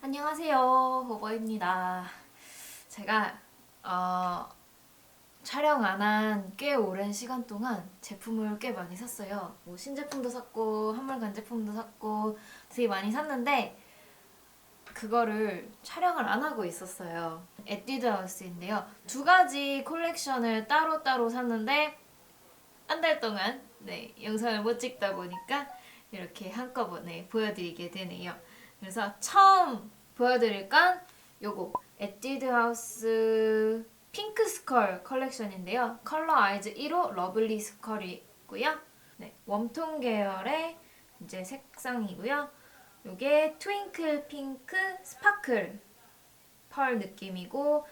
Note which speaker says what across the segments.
Speaker 1: 안녕하세요. 호버입니다. 제가 어, 촬영 안 한 꽤 오랜 시간 동안 제품을 꽤 많이 샀어요. 뭐 신제품도 샀고 한물간 제품도 샀고 되게 많이 샀는데 그거를 촬영을 안 하고 있었어요. 에뛰드하우스인데요. 두 가지 콜렉션을 따로따로 샀는데 한 달 동안 네, 영상을 못 찍다 보니까 이렇게 한꺼번에 보여드리게 되네요. 그래서 처음 보여드릴 건 요거 에뛰드 하우스 핑크 스컬 컬렉션인데요. 컬러 아이즈 1호 러블리 스컬이고요. 네, 웜톤 계열의 이제 색상이고요. 요게 트윙클 핑크 스파클 펄 느낌이고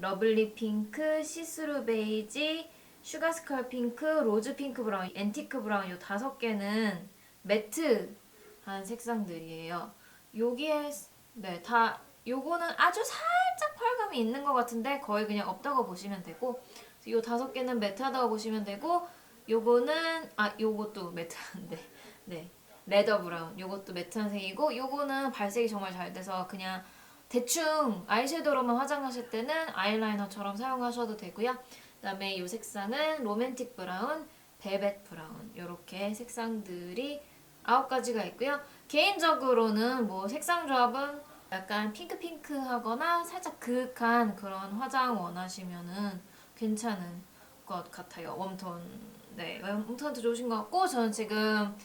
Speaker 1: 러블리 핑크, 시스루 베이지, 슈가 스컬 핑크, 로즈 핑크 브라운, 앤티크 브라운 요 다섯 개는 매트 한 색상들이에요. 여기에 네, 다 요거는 아주 살짝 펄감이 있는 것 같은데 거의 그냥 없다고 보시면 되고 요 다섯 개는 매트하다고 보시면 되고 요거는 아 요것도 매트한데 네 레더 브라운 요것도 매트한 색이고 요거는 발색이 정말 잘 돼서 그냥 대충 아이섀도우로만 화장하실 때는 아이라이너처럼 사용하셔도 되고요. 그 다음에 이 색상은 로맨틱 브라운, 벨벳 브라운 이렇게 색상들이 아홉 가지가 있고요. 개인적으로는 뭐 색상 조합은 약간 핑크핑크하거나 살짝 그윽한 그런 화장 원하시면은 괜찮은 것 같아요. 웜톤 네 웜톤도 좋으신 것 같고 저는 지금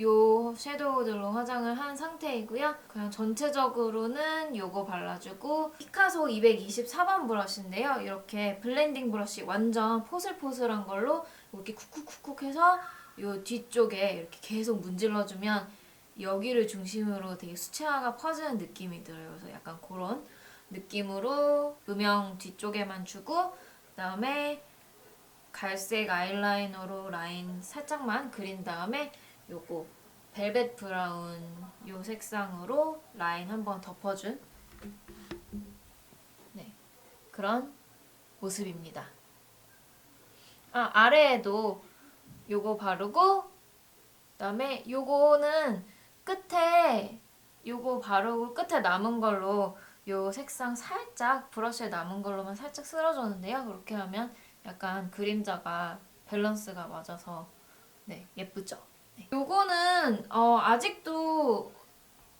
Speaker 1: 요 섀도우들로 화장을 한 상태이고요. 그냥 전체적으로는 요거 발라주고 피카소 224번 브러쉬인데요. 이렇게 블렌딩 브러쉬 완전 포슬포슬한 걸로 이렇게 쿡쿡쿡쿡 해서 요 뒤쪽에 이렇게 계속 문질러주면 여기를 중심으로 되게 수채화가 퍼지는 느낌이 들어요. 그래서 약간 그런 느낌으로 음영 뒤쪽에만 주고 그다음에 갈색 아이라이너로 라인 살짝만 그린 다음에 요거 벨벳 브라운 요 색상으로 라인 한번 덮어준 네 그런 모습입니다. 아 아래에도 요거 바르고 그다음에 요거는 끝에 요거 바르고 끝에 남은 걸로 요 색상 살짝 브러쉬에 남은 걸로만 살짝 쓸어줬는데요. 그렇게 하면 약간 그림자가 밸런스가 맞아서 네 예쁘죠. 네. 요거는 어, 아직도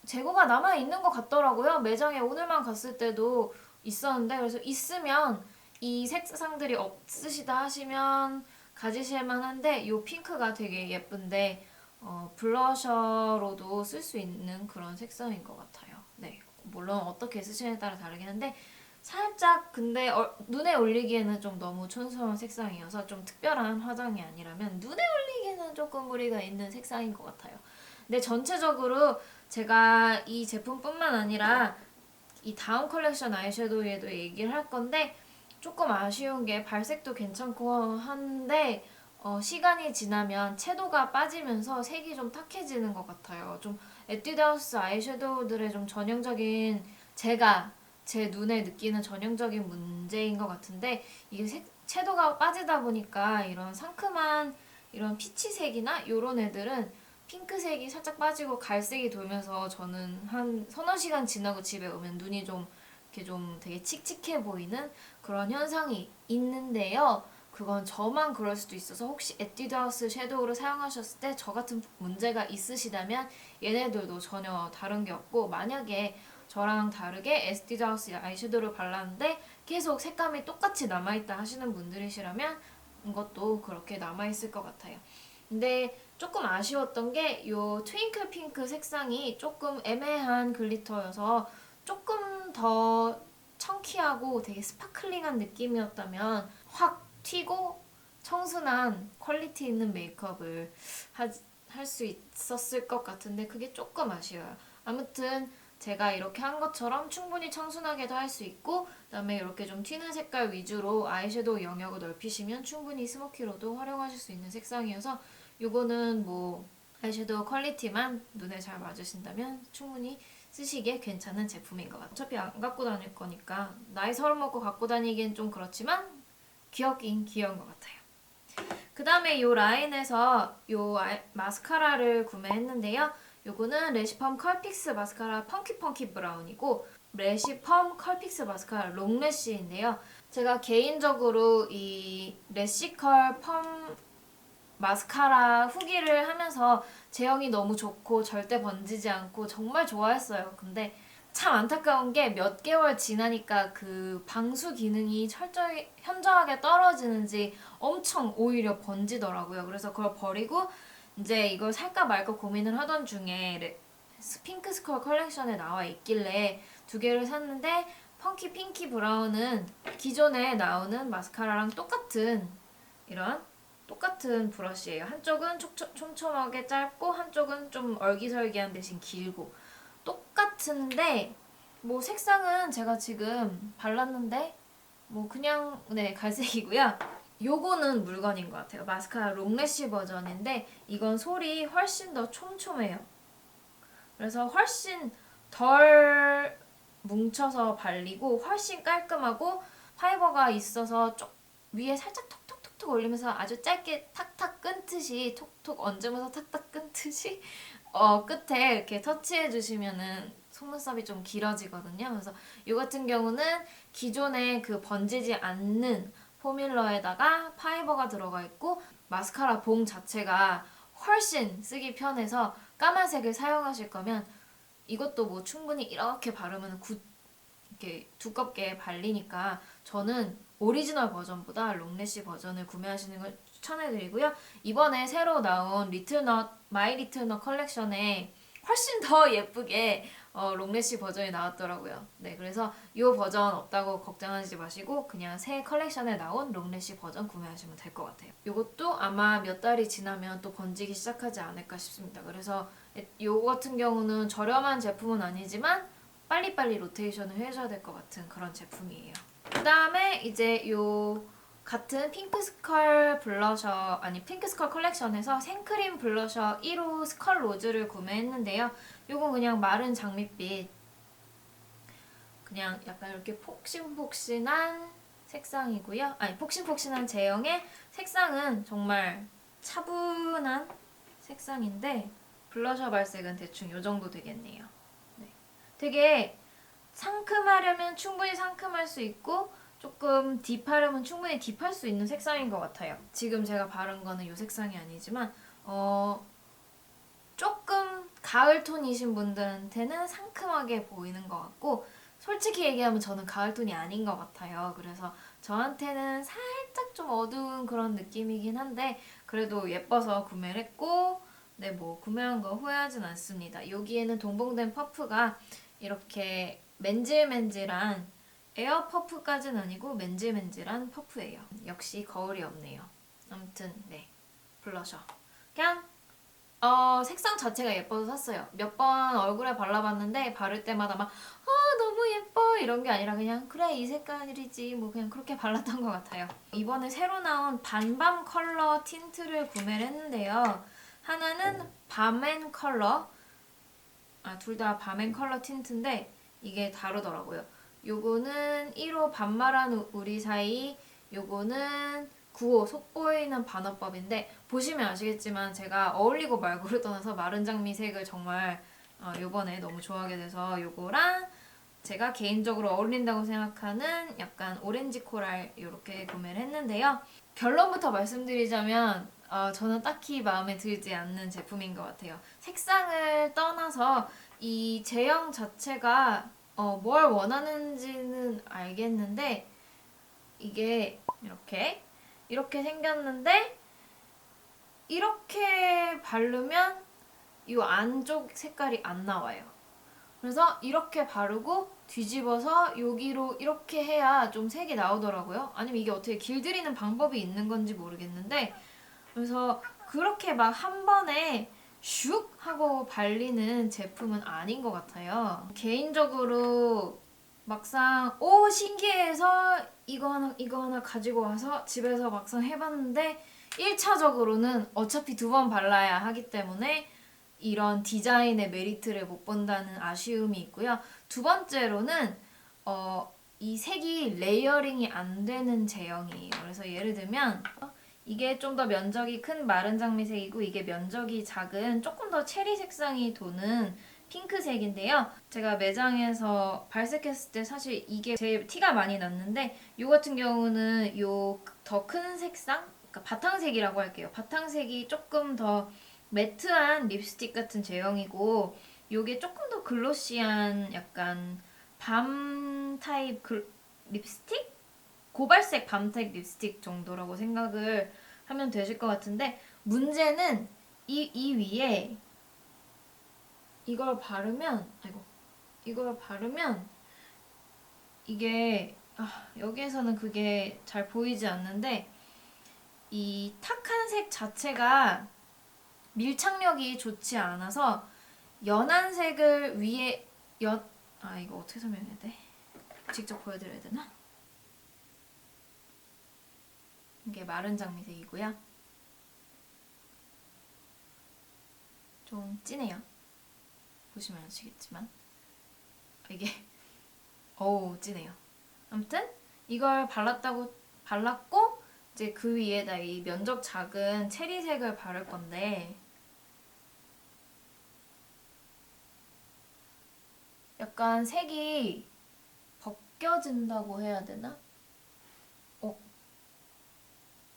Speaker 1: 재고가 남아 있는 것 같더라고요. 매장에 오늘만 갔을 때도 있었는데 그래서 있으면 이 색상들이 없으시다 하시면 가지실 만 한데 요 핑크가 되게 예쁜데 어, 블러셔로도 쓸 수 있는 그런 색상인 것 같아요. 네, 물론 어떻게 쓰시냐에 따라 다르긴 한데 살짝 근데 어, 눈에 올리기에는 좀 너무 촌스러운 색상이어서 좀 특별한 화장이 아니라면 눈에 올리기에는 조금 무리가 있는 색상인 것 같아요. 근데 전체적으로 제가 이 제품뿐만 아니라 이 다음 컬렉션 아이섀도우에도 얘기를 할 건데 조금 아쉬운 게 발색도 괜찮고 한데 어, 시간이 지나면 채도가 빠지면서 색이 좀 탁해지는 것 같아요. 좀 에뛰드하우스 아이섀도우들의 좀 전형적인 제가 제 눈에 느끼는 전형적인 문제인 것 같은데 이게 색, 채도가 빠지다 보니까 이런 상큼한 이런 피치색이나 이런 애들은 핑크색이 살짝 빠지고 갈색이 돌면서 저는 한 서너 시간 지나고 집에 오면 눈이 좀 이렇게 좀 되게 칙칙해 보이는 그런 현상이 있는데요. 그건 저만 그럴 수도 있어서 혹시 에뛰드하우스 섀도우를 사용하셨을 때 저 같은 문제가 있으시다면 얘네들도 전혀 다른 게 없고 만약에 저랑 다르게 에뛰드하우스 아이섀도우를 발랐는데 계속 색감이 똑같이 남아있다 하시는 분들이시라면 이것도 그렇게 남아있을 것 같아요. 근데 조금 아쉬웠던 게 이 트윙클 핑크 색상이 조금 애매한 글리터여서 조금 더 청키하고 되게 스파클링한 느낌이었다면 확 튀고 청순한 퀄리티 있는 메이크업을 할 수 있었을 것 같은데 그게 조금 아쉬워요. 아무튼 제가 이렇게 한 것처럼 충분히 청순하게도 할 수 있고 그다음에 이렇게 좀 튀는 색깔 위주로 아이섀도우 영역을 넓히시면 충분히 스모키로도 활용하실 수 있는 색상이어서 이거는 뭐 아이섀도우 퀄리티만 눈에 잘 맞으신다면 충분히 쓰시기에 괜찮은 제품인 것 같아요. 어차피 안 갖고 다닐 거니까 나이 서른 먹고 갖고 다니기엔 좀 그렇지만 귀엽긴 귀여운 것 같아요. 그 다음에 이 라인에서 이 마스카라를 구매했는데요. 요거는 레시펌 컬픽스 마스카라 펑키 펑키 브라운이고 레시펌 컬픽스 마스카라 롱래쉬인데요. 제가 개인적으로 이 레시컬 펌 마스카라 후기를 하면서 제형이 너무 좋고 절대 번지지 않고 정말 좋아했어요. 근데 참 안타까운 게 몇 개월 지나니까 그 방수 기능이 철저히 현저하게 떨어지는지 엄청 오히려 번지더라고요. 그래서 그걸 버리고 이제 이걸 살까 말까 고민을 하던 중에 레- 핑크 스컬 컬렉션에 나와 있길래 두 개를 샀는데 펑키 핑키 브라운은 기존에 나오는 마스카라랑 똑같은 이런 똑같은 브러쉬예요. 한쪽은 촉촉- 촘촘하게 짧고 한쪽은 좀 얼기설기한 대신 길고 똑같은데 뭐 색상은 제가 지금 발랐는데 뭐 그냥 네 갈색이고요. 요거는 물건인 것 같아요. 마스카라 롱래쉬 버전인데 이건 솔이 훨씬 더 촘촘해요. 그래서 훨씬 덜 뭉쳐서 발리고 훨씬 깔끔하고 파이버가 있어서 쪽 위에 살짝 톡 톡톡톡 올리면서 아주 짧게 탁탁 끊듯이 톡톡 얹으면서 탁탁 끊듯이 어 끝에 이렇게 터치해 주시면은 속눈썹이 좀 길어지거든요. 그래서 이 같은 경우는 기존에 그 번지지 않는 포뮬러에다가 파이버가 들어가 있고 마스카라 봉 자체가 훨씬 쓰기 편해서 까만색을 사용하실 거면 이것도 뭐 충분히 이렇게 바르면 구, 이렇게 두껍게 발리니까 저는 오리지널 버전보다 롱래쉬 버전을 구매하시는 걸 추천해드리고요. 이번에 새로 나온 리틀넛 마이 리틀넛 컬렉션에 훨씬 더 예쁘게 어, 롱래쉬 버전이 나왔더라고요. 네, 그래서 이 버전 없다고 걱정하지 마시고 그냥 새 컬렉션에 나온 롱래쉬 버전 구매하시면 될 것 같아요. 이것도 아마 몇 달이 지나면 또 번지기 시작하지 않을까 싶습니다. 그래서 이 같은 경우는 저렴한 제품은 아니지만 빨리빨리 로테이션을 해줘야 될 것 같은 그런 제품이에요. 그 다음에 이제 요 같은 핑크스컬 블러셔 아니 핑크스컬 컬렉션에서 생크림 블러셔 1호 스컬 로즈를 구매했는데요. 요건 그냥 마른 장밋빛 그냥 약간 이렇게 폭신폭신한 색상이고요. 아니 폭신폭신한 제형의 색상은 정말 차분한 색상인데 블러셔 발색은 대충 요 정도 되겠네요. 네. 되게 상큼하려면 충분히 상큼할 수 있고 조금 딥하려면 충분히 딥할 수 있는 색상인 것 같아요. 지금 제가 바른 거는 이 색상이 아니지만 어 조금 가을 톤이신 분들한테는 상큼하게 보이는 것 같고 솔직히 얘기하면 저는 가을 톤이 아닌 것 같아요. 그래서 저한테는 살짝 좀 어두운 그런 느낌이긴 한데 그래도 예뻐서 구매를 했고 네 뭐 구매한 거 후회하진 않습니다. 여기에는 동봉된 퍼프가 이렇게 맨질맨질한 에어 퍼프까지는 아니고 맨질맨질한 퍼프예요. 역시 거울이 없네요. 아무튼 네 블러셔 그냥 어 색상 자체가 예뻐서 샀어요. 몇 번 얼굴에 발라봤는데 바를 때마다 막 아 너무 예뻐 이런 게 아니라 그냥 그래 이 색깔이지 뭐 그냥 그렇게 발랐던 것 같아요. 이번에 새로 나온 반밤 컬러 틴트를 구매를 했는데요. 하나는 밤앤 컬러 아 둘 다 밤앤 컬러 틴트인데 이게 다르더라고요. 요거는 1호 반말한 우- 우리 사이 요거는 9호 속보이는 반어법인데 보시면 아시겠지만 제가 어울리고 말고를 떠나서 마른 장미색을 정말 어, 요번에 너무 좋아하게 돼서 요거랑 제가 개인적으로 어울린다고 생각하는 약간 오렌지 코랄 이렇게 구매를 했는데요. 결론부터 말씀드리자면 어, 저는 딱히 마음에 들지 않는 제품인 것 같아요. 색상을 떠나서 이 제형 자체가 어, 뭘 원하는지는 알겠는데 이게 이렇게 이렇게 생겼는데 이렇게 바르면 이 안쪽 색깔이 안 나와요. 그래서 이렇게 바르고 뒤집어서 여기로 이렇게 해야 좀 색이 나오더라고요. 아니면 이게 어떻게 길들이는 방법이 있는 건지 모르겠는데 그래서 그렇게 막 한 번에 슉 하고 발리는 제품은 아닌 것 같아요. 개인적으로 막상 오 신기해서 이거 하나 이거 하나 가지고 와서 집에서 막상 해봤는데 1차적으로는 어차피 두 번 발라야 하기 때문에 이런 디자인의 메리트를 못 본다는 아쉬움이 있고요. 두 번째로는 어, 이 색이 레이어링이 안 되는 제형이에요. 그래서 예를 들면 어, 이게 좀 더 면적이 큰 마른 장미색이고 이게 면적이 작은 조금 더 체리 색상이 도는 핑크색인데요. 제가 매장에서 발색했을 때 사실 이게 제일 티가 많이 났는데 이 같은 경우는 요 더 큰 색상, 그러니까 바탕색이라고 할게요. 바탕색이 조금 더 매트한 립스틱 같은 제형이고 요게 조금 더 글로시한 약간 밤 타입 글- 립스틱? 고발색 밤색 립스틱 정도라고 생각을 하면 되실 것 같은데 문제는 이, 이 위에 이걸 바르면 아이고 이걸 바르면 이게 아, 여기에서는 그게 잘 보이지 않는데 이 탁한 색 자체가 밀착력이 좋지 않아서 연한 색을 위에 연... 아 이거 어떻게 설명해야 돼? 직접 보여드려야 되나? 이게 마른 장미색이고요. 좀 진해요. 보시면 아시겠지만 이게 어우 진해요. 아무튼 이걸 발랐다고 발랐고 이제 그 위에다 이 면적 작은 체리색을 바를 건데 약간 색이 벗겨진다고 해야 되나? 어?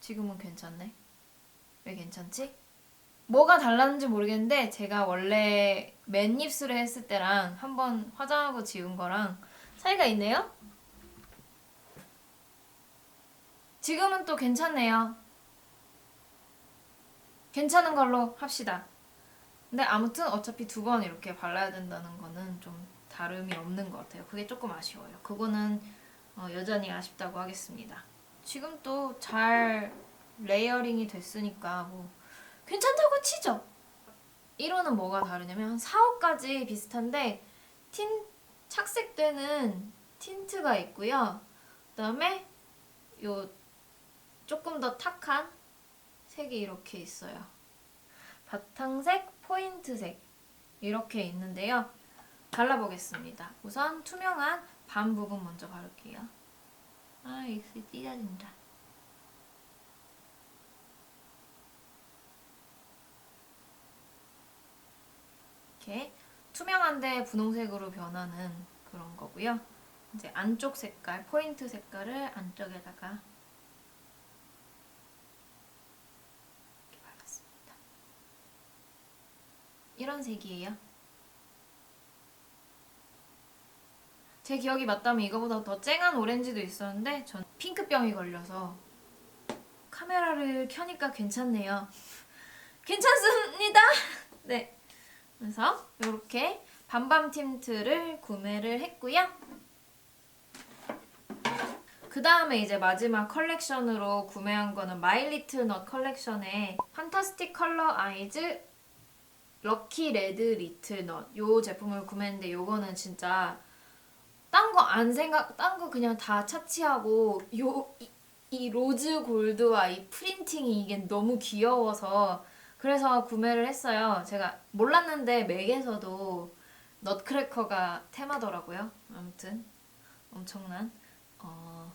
Speaker 1: 지금은 괜찮네. 왜 괜찮지? 뭐가 달랐는지 모르겠는데 제가 원래 맨 입술을 했을 때랑 한번 화장하고 지운 거랑 차이가 있네요. 지금은 또 괜찮네요. 괜찮은 걸로 합시다. 근데 아무튼 어차피 두 번 이렇게 발라야 된다는 거는 좀 다름이 없는 것 같아요. 그게 조금 아쉬워요. 그거는 어, 여전히 아쉽다고 하겠습니다. 지금 또 잘 레이어링이 됐으니까 뭐 괜찮다고 치죠. 1호는 뭐가 다르냐면 4호까지 비슷한데 틴 착색되는 틴트가 있고요. 그다음에 요 조금 더 탁한 색이 이렇게 있어요. 바탕색, 포인트색 이렇게 있는데요. 발라보겠습니다. 우선 투명한 반 부분 먼저 바를게요. 아, 입술이 찢어진다. 이렇게 투명한데 분홍색으로 변하는 그런 거고요. 이제 안쪽 색깔, 포인트 색깔을 안쪽에다가 이렇게 발랐습니다. 이런 색이에요. 제 기억이 맞다면 이거보다 더 쨍한 오렌지도 있었는데 전 핑크병이 걸려서 카메라를 켜니까 괜찮네요. 괜찮습니다. 네. 그래서 이렇게 밤밤 틴트를 구매를 했고요. 그 다음에 이제 마지막 컬렉션으로 구매한 거는 마이 리틀 넛 컬렉션의 판타스틱 컬러 아이즈 럭키 레드 리틀 넛요 제품을 구매했는데 요거는 진짜 딴 거 안 생각 딴 거 그냥 다 차치하고 요이 로즈 골드와 이 프린팅이 이게 너무 귀여워서 그래서 구매를 했어요. 제가 몰랐는데 맥에서도 넛크래커가 테마더라고요. 아무튼 엄청난 어,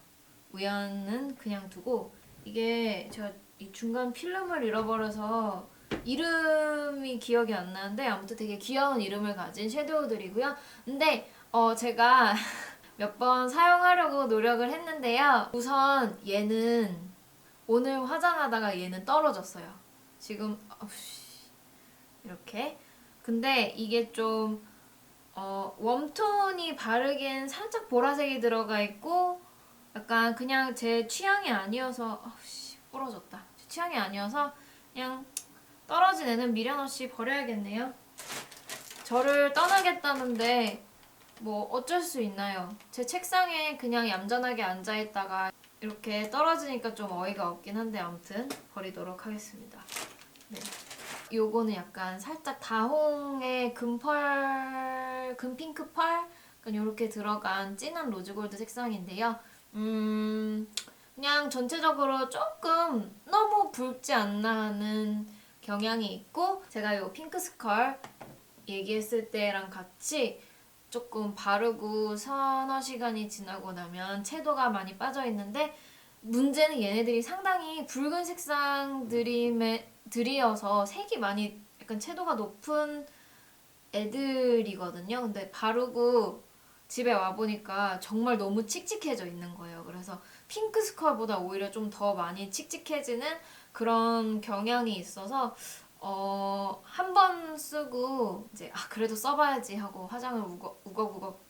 Speaker 1: 우연은 그냥 두고 이게 제가 이 중간 필름을 잃어버려서 이름이 기억이 안 나는데 아무튼 되게 귀여운 이름을 가진 섀도우들이고요. 근데 어 제가 몇 번 사용하려고 노력을 했는데요. 우선 얘는 오늘 화장하다가 얘는 떨어졌어요. 지금 어우씨, 이렇게 근데 이게 좀 어, 웜톤이 바르기엔 살짝 보라색이 들어가 있고 약간 그냥 제 취향이 아니어서 어우씨 부러졌다 제 취향이 아니어서 그냥 떨어진 애는 미련 없이 버려야겠네요 저를 떠나겠다는데 뭐 어쩔 수 있나요 제 책상에 그냥 얌전하게 앉아있다가 이렇게 떨어지니까 좀 어이가 없긴 한데 아무튼 버리도록 하겠습니다 네. 요거는 약간 살짝 다홍의 금펄, 금핑크 펄? 약간 요렇게 들어간 진한 로즈골드 색상인데요. 음, 그냥 전체적으로 조금 너무 붉지 않나 하는 경향이 있고, 제가 요 핑크 스컬 얘기했을 때랑 같이 조금 바르고 서너 시간이 지나고 나면 채도가 많이 빠져 있는데, 문제는 얘네들이 상당히 붉은 색상 들임에 들이어서 색이 많이 약간 채도가 높은 애들이거든요. 근데 바르고 집에 와 보니까 정말 너무 칙칙해져 있는 거예요. 그래서 핑크 스컬보다 오히려 좀 더 많이 칙칙해지는 그런 경향이 있어서 어, 한 번 쓰고 이제 아 그래도 써봐야지 하고 화장을 우거, 우걱우걱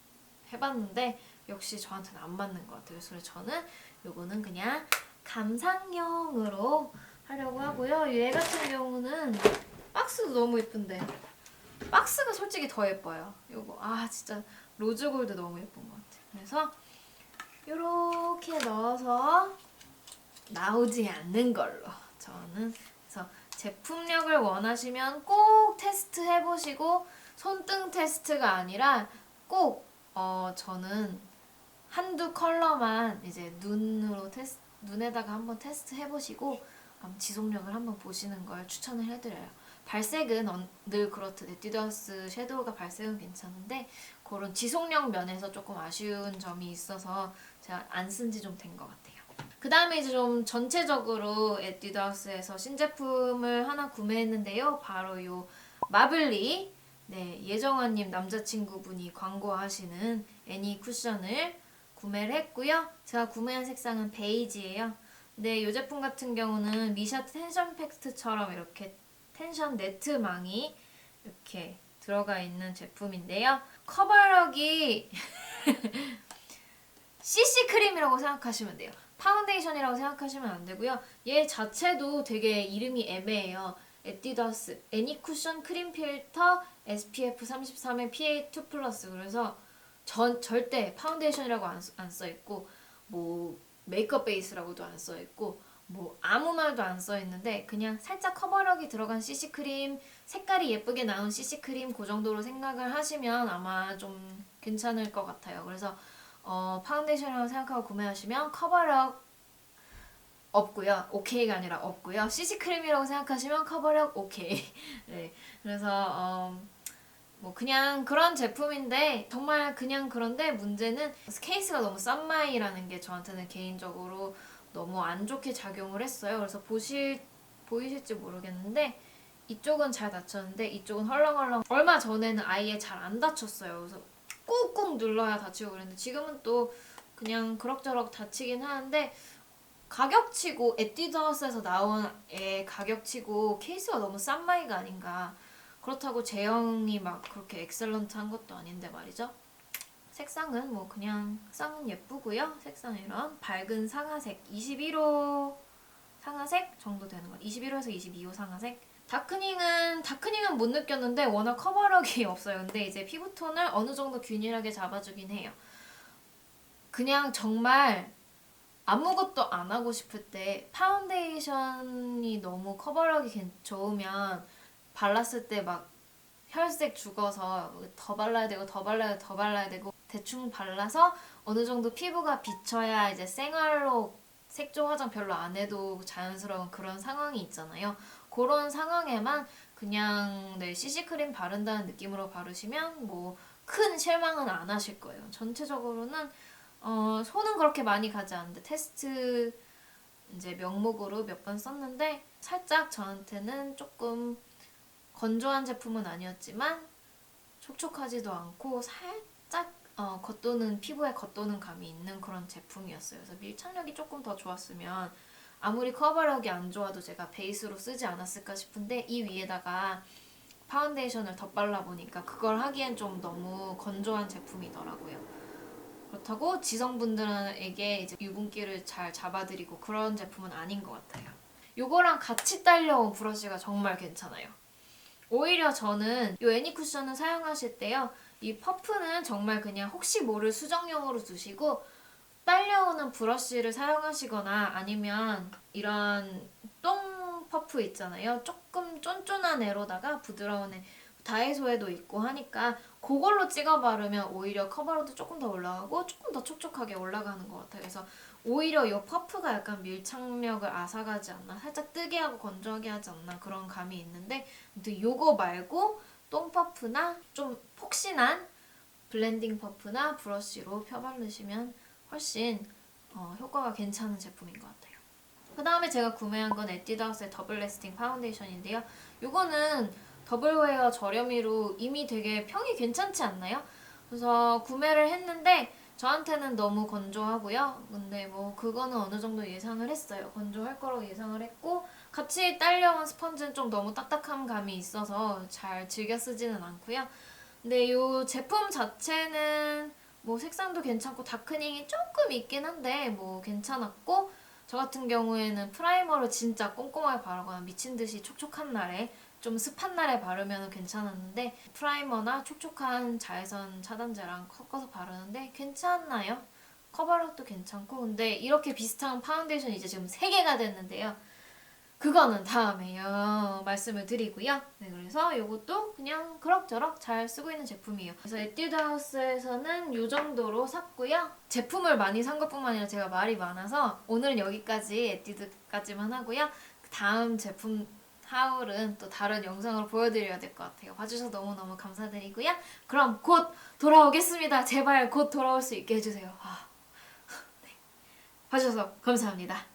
Speaker 1: 해봤는데 역시 저한테는 안 맞는 것 같아요. 그래서 저는 요거는 그냥 감상용으로 하려고 하고요. 얘 같은 경우는 박스도 너무 예쁜데 박스가 솔직히 더 예뻐요. 요거 아 진짜 로즈 골드 너무 예쁜 것 같아요. 그래서 요렇게 넣어서 나오지 않는 걸로 저는 제품력을 원하시면 꼭 테스트 해 보시고 손등 테스트가 아니라 꼭 어, 저는 한두 컬러만 이제 눈으로 테스 눈에다가 한번 테스트 해보시고 음, 지속력을 한번 보시는 걸 추천을 해드려요. 발색은 언- 늘 그렇듯 에뛰드하우스 섀도우가 발색은 괜찮은데 그런 지속력 면에서 조금 아쉬운 점이 있어서 제가 안 쓴 지 좀 된 것 같아요. 그 다음에 이제 좀 전체적으로 에뛰드하우스에서 신제품을 하나 구매했는데요. 바로 요 마블리 네, 예정원님 남자친구분이 광고하시는 애니 쿠션을 구매를 했고요. 제가 구매한 색상은 베이지예요. 근데 이 제품 같은 경우는 미샤 텐션 팩트처럼 이렇게 텐션 네트망이 이렇게 들어가 있는 제품인데요. 커버력이 CC 크림이라고 생각하시면 돼요. 파운데이션이라고 생각하시면 안 되고요. 얘 자체도 되게 이름이 애매해요. 에뛰드하우스 애니 쿠션 크림 필터 SPF 33의 PA2 플러스 그래서 전 절대 파운데이션이라고 안써 있고 뭐 메이크업 베이스라고도 안 써 있고 뭐 아무 말도 안 써 있는데 그냥 살짝 커버력이 들어간 CC 크림 색깔이 예쁘게 나온 CC 크림 그 정도로 생각을 하시면 아마 좀 괜찮을 것 같아요. 그래서 어, 파운데이션이라고 생각하고 구매하시면 커버력 없고요. 오케이가 아니라 없고요. CC 크림이라고 생각하시면 커버력 오케이. 네. 그래서 어, 뭐 그냥 그런 제품인데 정말 그냥 그런데 문제는 케이스가 너무 싼 마이라는 게 저한테는 개인적으로 너무 안 좋게 작용을 했어요. 그래서 보실 보이실지 모르겠는데 이쪽은 잘 닫혔는데 이쪽은 헐렁헐렁 얼마 전에는 아예 잘안 닫혔어요. 그래서 꾹꾹 눌러야 닫히고 그랬는데 지금은 또 그냥 그럭저럭 닫히긴 하는데 가격치고 에뛰드하우스에서 나온 애 가격치고 케이스가 너무 싼 마이가 아닌가. 그렇다고 제형이 막 그렇게 엑셀런트한 것도 아닌데 말이죠. 색상은 뭐 그냥 색상은 예쁘고요. 색상 이런 밝은 상아색 21호 상아색 정도 되는 거. 21호에서 22호 상아색 다크닝은 다크닝은 못 느꼈는데 워낙 커버력이 없어요 근데 이제 피부톤을 어느 정도 균일하게 잡아주긴 해요 그냥 정말 아무것도 안 하고 싶을 때 파운데이션이 너무 커버력이 괜- 좋으면 발랐을 때 막 혈색 죽어서 더 발라야 되고 더 발라야 되고 더 발라야 되고 대충 발라서 어느 정도 피부가 비쳐야 이제 생얼로 색조 화장 별로 안 해도 자연스러운 그런 상황이 있잖아요. 그런 상황에만 그냥 네, CC 크림 바른다는 느낌으로 바르시면 뭐 큰 실망은 안 하실 거예요. 전체적으로는 어, 손은 그렇게 많이 가지 않는데 테스트 이제 명목으로 몇 번 썼는데 살짝 저한테는 조금 건조한 제품은 아니었지만 촉촉하지도 않고 살짝 어, 겉도는 피부에 겉도는 감이 있는 그런 제품이었어요. 그래서 밀착력이 조금 더 좋았으면 아무리 커버력이 안 좋아도 제가 베이스로 쓰지 않았을까 싶은데 이 위에다가 파운데이션을 덧발라 보니까 그걸 하기엔 좀 너무 건조한 제품이더라고요. 그렇다고 지성분들에게 이제 유분기를 잘 잡아드리고 그런 제품은 아닌 것 같아요. 요거랑 같이 딸려온 브러쉬가 정말 괜찮아요. 오히려 저는 이 애니 쿠션을 사용하실 때요. 이 퍼프는 정말 그냥 혹시 모를 수정용으로 두시고 딸려오는 브러쉬를 사용하시거나 아니면 이런 똥 퍼프 있잖아요. 조금 쫀쫀한 애로다가 부드러운 애 다이소에도 있고 하니까 그걸로 찍어 바르면 오히려 커버력도 조금 더 올라가고 조금 더 촉촉하게 올라가는 것 같아요. 그래서 오히려 이 퍼프가 약간 밀착력을 앗아가지 않나 살짝 뜨게 하고 건조하게 하지 않나 그런 감이 있는데 근데 요거 말고 똥 퍼프나 좀 폭신한 블렌딩 퍼프나 브러쉬로 펴바르시면 훨씬 어, 효과가 괜찮은 제품인 것 같아요. 그 다음에 제가 구매한 건 에뛰드하우스의 더블 레스팅 파운데이션인데요. 이거는 더블웨어 저렴이로 이미 되게 평이 괜찮지 않나요? 그래서 구매를 했는데 저한테는 너무 건조하고요. 근데 뭐 그거는 어느 정도 예상을 했어요. 건조할 거라고 예상을 했고 같이 딸려온 스펀지는 좀 너무 딱딱한 감이 있어서 잘 즐겨 쓰지는 않고요. 근데 이 제품 자체는 뭐 색상도 괜찮고 다크닝이 조금 있긴 한데 뭐 괜찮았고 저 같은 경우에는 프라이머를 진짜 꼼꼼하게 바르거나 미친 듯이 촉촉한 날에 좀 습한 날에 바르면 괜찮았는데 프라이머나 촉촉한 자외선 차단제랑 섞어서 바르는데 괜찮나요? 커버력도 괜찮고 근데 이렇게 비슷한 파운데이션 이제 지금 3개가 됐는데요. 그거는 다음에요 말씀을 드리고요. 네 그래서 이것도 그냥 그럭저럭 잘 쓰고 있는 제품이에요. 그래서 에뛰드하우스에서는 이 정도로 샀고요. 제품을 많이 산 것뿐만 아니라 제가 말이 많아서 오늘은 여기까지 에뛰드까지만 하고요. 그 다음 제품 하울은 또 다른 영상으로 보여드려야 될 것 같아요. 봐주셔서 너무너무 감사드리고요. 그럼 곧 돌아오겠습니다. 제발 곧 돌아올 수 있게 해주세요. 아, 네. 봐주셔서 감사합니다.